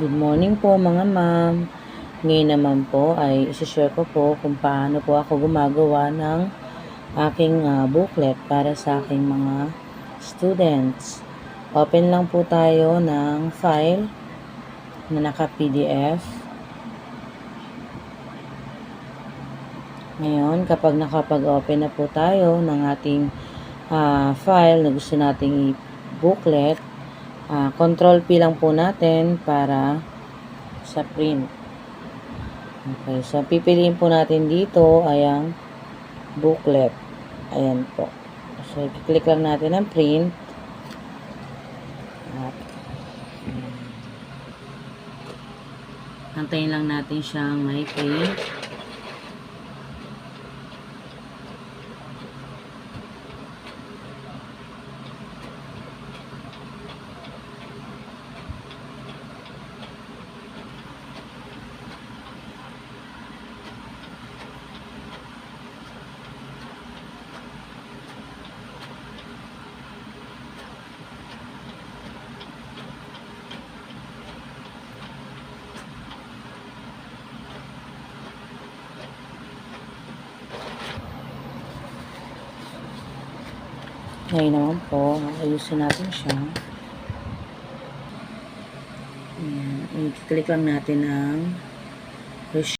Good morning po mga ma'am. Ngayon naman po ay isi-share ko po kung paano po ako gumagawa ng aking ah, booklet para sa aking mga students. Open lang po tayo ng file na naka-PDF. Ngayon, kapag nakapag-open na po tayo ng ating ah, file na gusto nating i-booklet, ah, control P lang po natin para sa print. Okay, so pipiliin po natin dito ay ang booklet. Ayan po. So, i-click lang natin ang print. At, mm, Antayin lang natin siyang may print. Ngayon naman po, ayusin natin siya. Ayan, i-click lang natin ang